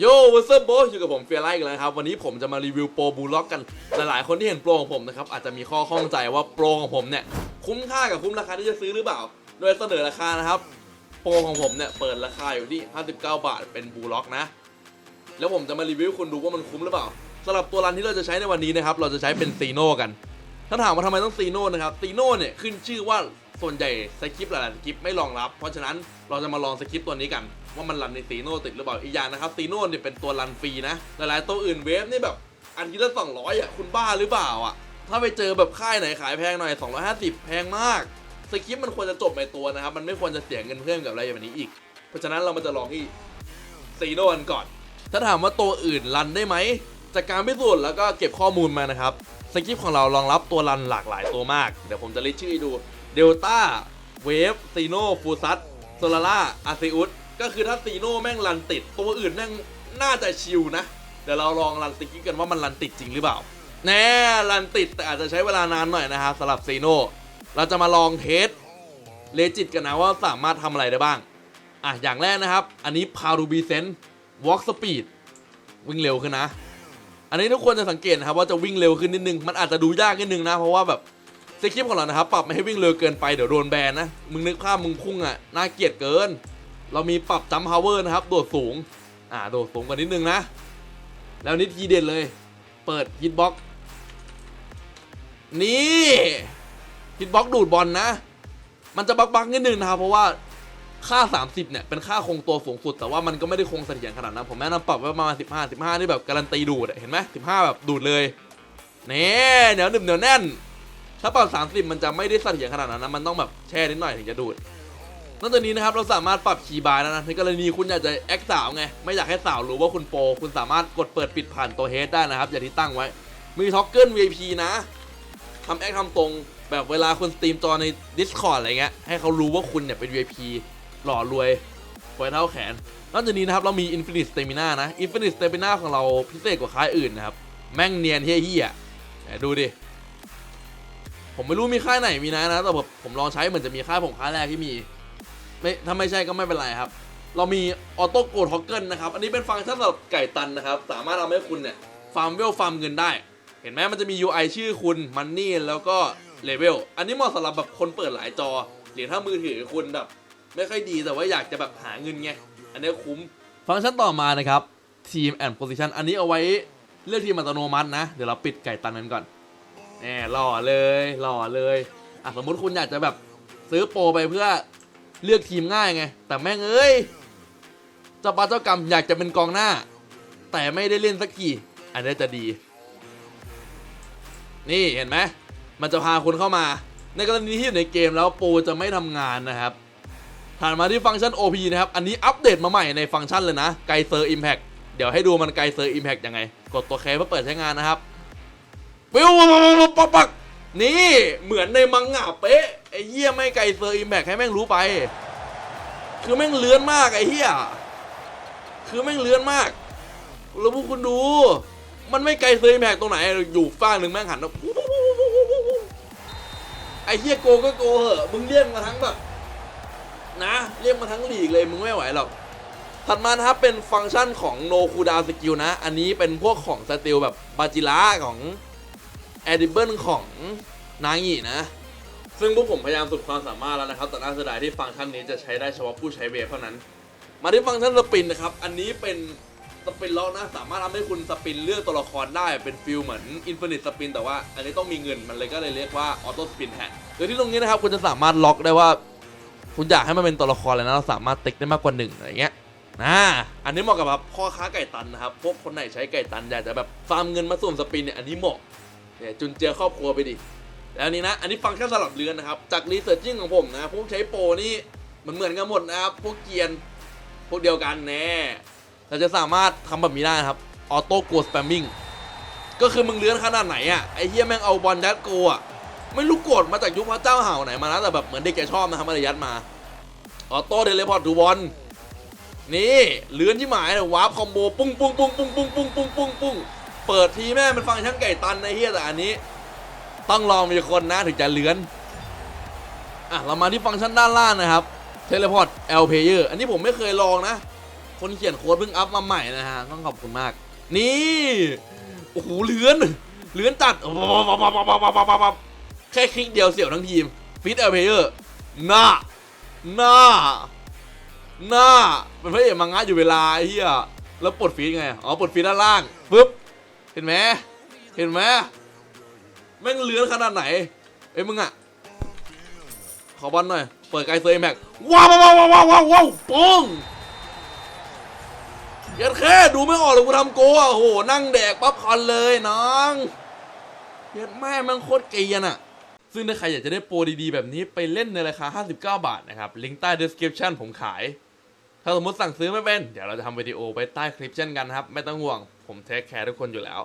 โย่วัสเบออยู่กับผมเฟียร์ไลท์กันแล้วครับ วันนี้ผมจะมารีวิวโปรบูล็อกกัน หลายๆ คนที่เห็นโปรของผมนะครับ อาจจะมีข้อข้องใจว่าโปรของผมเนี่ย คุ้มค่ากับคุ้มราคาที่จะซื้อหรือเปล่า โดยเสนอราคานะครับ โปรของผมเนี่ย เปิดราคาอยู่ที่ 59 บาทเป็นบูล็อกนะ แล้วผมจะมารีวิวคุณดูว่ามันคุ้มหรือเปล่าสำหรับตัวรันที่เราจะใช้ในวันนี้นะครับเราจะใช้เป็นซีโน่กันถ้าถามว่าทำไมต้องซีโน่นะครับซีโน่เนี่ยขึ้นชื่อว่าส่วนใหญ่สคริปต์หลายๆสคริปต์ไม่รองรับ เพราะฉะนั้นเราจะมาลองสคริปต์ตัวนี้กัน ว่ามันรันในซีโน่ติดหรือเปล่าอีกอย่างนะครับซีโน่เนี่ยเป็นตัวรันฟรีนะหลายๆตัวอื่นเวฟนี่แบบอันทีละ200อะคุณบ้าหรือเปล่าอะถ้าไปเจอแบบค่ายไหนขายแพงหน่อย 250 แพงมากสคริปต์มันควรจะจบในตัวนะครับ มันไม่ควรจะเสียเงินเพิ่มกับอะไรแบบนี้อีก เพราะฉะนั้นเรามาจะลองที่ซีโน่กันก่อน ถ้าถามว่าตัวอื่นรันได้ไหม จากการพิสูจน์แล้วก็เก็บข้อมูลมานะครับสคริปต์ของเรารองรับตัวรันหลากหลายตัวมาก เดี๋ยวผมจะลิสต์ชื่อให้ดูเดลต้าเวฟซีโนฟูซัสโซลาร่าอาซิอุส ก็คือถ้าซีโน่แม่งรันติด ตัวอื่นแม่งน่าจะชิวนะ เดี๋ยวเราลองรันสคริปต์กันว่ามันรันติดจริงหรือเปล่า แน่รันติดแต่อาจจะใช้เวลานานหน่อยนะครับสำหรับซีโน่เราจะมาลองเทสเลจิตกันนะว่าสามารถทำอะไรได้บ้าง อะ อย่างแรกนะครับ อันนี้พารูบีเซนวอล์กสปีดวิ่งเร็วขึ้นนะ อันนี้ทุกคนจะสังเกตนะครับว่าจะวิ่งเร็วขึ้นนิดนึง มันอาจจะดูยากนิดนึงนะ เพราะว่าแบบสคริปต์ของเรานะครับ ปรับไม่ให้วิ่งเร็วเกินไปเดี๋ยวโดนแบนนะ มึงนึกภาพมึงพุ่งอะน่าเกลียดเกิน เรามีปรับจัมพาวเวอร์นะครับ โดดสูง อ่า โดดสูงกว่านิดนึงนะ แล้วนี่ทีเด็ดเลย เปิดฮิตบ็อกนี่ฮิตบ็อกดูดบอลนะ มันจะบักบักนิดนึงนะครับ เพราะว่าค่า 30 เนี่ย เป็นค่าคงตัวสูงสุด แต่ว่ามันก็ไม่ได้คงเสถียรขนาดนั้น ผมแนะนำปรับไว้ประมาณ 15 15 นี่แบบการันตีดูด เห็นไหม15 แบบดูดเลยเนี่ยเหนียวหนึบเหนียวแน่น ถ้าปรับ 30 มันจะไม่ได้เสถียรขนาดนั้นนะ มันต้องแบบแช่นิดหน่อยถึงจะดูด นอกจากนี้นะครับเราสามารถปรับคีย์บาร์นะในกรณีคุณอยากจะแอคสาวไงไม่อยากให้สาวรู้ว่าคุณโปรคุณสามารถกดเปิดปิดผ่านตัวเฮดได้นะครับอย่างที่ตั้งไว้ มีท็อกเกิล VIP นะทำแอคทำตรงแบบเวลาคุณสตรีมจอใน Discord อะไรเงี้ยให้เขารู้ว่าคุณเนี่ยเป็น VIP หล่อรวยไว้เท่าแขนนอกจากนี้นะครับเรามี Infinite Stamina นะ Infinite Stamina ของเราพิเศษกว่าค่ายอื่นนะครับแม่งเนียนเฮี้ยๆแหมดูดิผมไม่รู้มีค่ายไหนมีนะนะแต่แบบผมลองใช้เหมือนจะมีค่ายผมค่ายแรกที่มี ไม่ถ้าไม่ใช่ก็ไม่เป็นไรครับ เรามีออโต้โกดฮอกเกิลนะครับ อันนี้เป็นฟังก์ชันสำหรับไก่ตันนะครับ สามารถทำให้คุณเนี่ยฟาร์มเวลฟาร์มเงินได้ เห็นไหมมันจะมี UI ชื่อคุณมันนี่แล้วก็เลเวล อันนี้เหมาะสำหรับแบบคนเปิดหลายจอ หรือถ้ามือถือคุณแบบไม่ค่อยดีแต่ว่าอยากจะแบบหาเงินไง อันนี้คุ้ม ฟังก์ชันต่อมานะครับ Team and Position อันนี้เอาไว้เลือกทีมอัตโนมัตินะ เดี๋ยวเราปิดไก่ตันกันก่อนแหมหล่อเลยหล่อเลยอะสมมติคุณอยากจะแบบซื้อโปรไปเพื่อ เลือกทีมง่ายไง แต่แม่งเอ้ยเจ้าปาเจ้ากรรมอยากจะเป็นกองหน้า แต่ไม่ได้เล่นสักทีอันนี้จะดี นี่เห็นไหมมันจะพาคุณเข้ามา ในกรณีที่อยู่ในเกมแล้วโปรจะไม่ทำงานนะครับผ่านมาที่ฟังก์ชัน OP นะครับ อันนี้อัปเดตมาใหม่ในฟังก์ชันเลยนะ ไกเซอร์อิมแพคเดี๋ยวให้ดูมันไกเซอร์อิมแพคยังไง กดตัวเคเพื่อเปิดใช้งานนะครับวิวปักปักนี่ เหมือนในมังงะเป๊ะ อ้เหี้ยไม่ไกลเซอร์อิมแพคให้แม่งรู้ไป คือแม่งเลื้อนมากไอ้เหี้ยคือแม่งเลื้อนมาก แล้วพวกคุณดู มันไม่ไกลเซอร์อิมแพคตรงไหน อยู่ฝ้าหนึ่งแม่งหันไอ้เฮี้ยโกก็โกเหอะ มึงเรียกมาทั้งแบบ นะ เรียกมาทั้งหลีกเลยมึงไม่ไหวหรอกถัดมานะครับเป็นฟังก์ชันของ no cooldown skill นะ อันนี้เป็นพวกของสติลแบบบาจิระของแอดิเบิลของนางีนะ ซึ่งพวกผมพยายามสุดความสามารถแล้วนะครับ แต่น่าเสียดายที่ฟังก์ชันนี้จะใช้ได้เฉพาะผู้ใช้เวฟเท่านั้น มาที่ฟังก์ชันสปินนะครับ อันนี้เป็นสปินล็อกนะ สามารถทำให้คุณสปินเลือกตัวละครได้ เป็นฟิลเหมือนอินฟินิตสปินแต่ว่าอันนี้ต้องมีเงิน มันเลยก็เลยเรียกว่าออโต้สปินแทโดยที่ตรงนี้นะครับคุณจะสามารถล็อกได้ว่า คุณอยากให้มันเป็นตัวละครอะไรนะ เราสามารถติ๊กได้มากกว่าหนึ่งอะไรเงี้ยนะอันนี้เหมาะกับแบบพ่อค้าไก่ตันนะครับ พวกคนไหนใช้ไก่ตันอยากจะแบบฟาร์มเงินมาส่วนสปินเนี่ย อันนี้เหมาะเนี่ยจุนเจือครอบครัวไปดิ แล้วนี้นะ อันนี้ฟังก์ชันสลับเรือนนะครับ จากรีเสิร์ชจิ้งของผมนะพวกใช้โปรนี่มันเหมือนกันหมดนะครับ พวกเกียร์พวกเดียวกันแน่เราจะสามารถทำแบบนี้ได้นะครับ ออโต้โกสแปมมิ่ง ก็คือมึงเลื้อนขนาดไหนอะ ไอ้เฮียแม่งเอาบอลยัดโกอะ ไม่รู้โกดมาจากยุคพระเจ้าเห่าไหนมานะ แต่แบบเหมือนเด็กแกชอบนะครับอะไรยัดมา ออโต้เดลิพอร์ตดูบอล นี่เลื้อนที่หมายเลยวาร์ปคอมโบ ปุ้งปุ้งปุ้งปุ้งปุ้งปุ้งปุ้งปุ้งปุ้งเปิดทีแม่มันฟังก์ชันไก่ตันในเฮียแต่อันนี้ ต้องลองมีคนนะถึงจะเลื้อนอะเรามาที่ฟังก์ชันด้านล่างนะครับเทเลพอร์ต L Player อันนี้ผมไม่เคยลองนะ คนเขียนโค้ดเพิ่งอัพมาใหม่นะฮะต้องขอบคุณมาก นี่โอ้โหเลือนเลือนจัดแค่คลิกเดียวเสี่ยวทั้งทีมฟิตเอลเพเยอร์หน้าหน้าหน้าเป็นพระเอกมังงะอยู่เวลาไอ้เหี้ยแล้วปลดฟีดไง อ๋อปลดฟีดด้านล่างปึ๊บ เห็นไหมเห็นไหม แม่งเลื้อนขนาดไหนเอ้ยมึงอะขอบอลหน่อย เปิดไกลเซยแม็กว้าวว้าวว้าวว้าวว้าวว้าวป้องยัดแค่ดูไม่ออกเลยกูทำโกอะโหนั่งแดกป๊อปคอนเลยน้องเยัดแม่แม่งโคตรเกียนอะ ซึ่งถ้าใครอยากจะได้โปรดีๆ แบบนี้ไปเล่นในราคา 59 บาทนะครับ ลิงก์ใต้ description ผมขาย ถ้าสมมติสั่งซื้อไม่เป็น เดี๋ยวเราจะทำวิดีโอไปใต้คลิปเช่นกันครับ ไม่ต้องห่วง ผมเทคแคร์ทุกคนอยู่แล้ว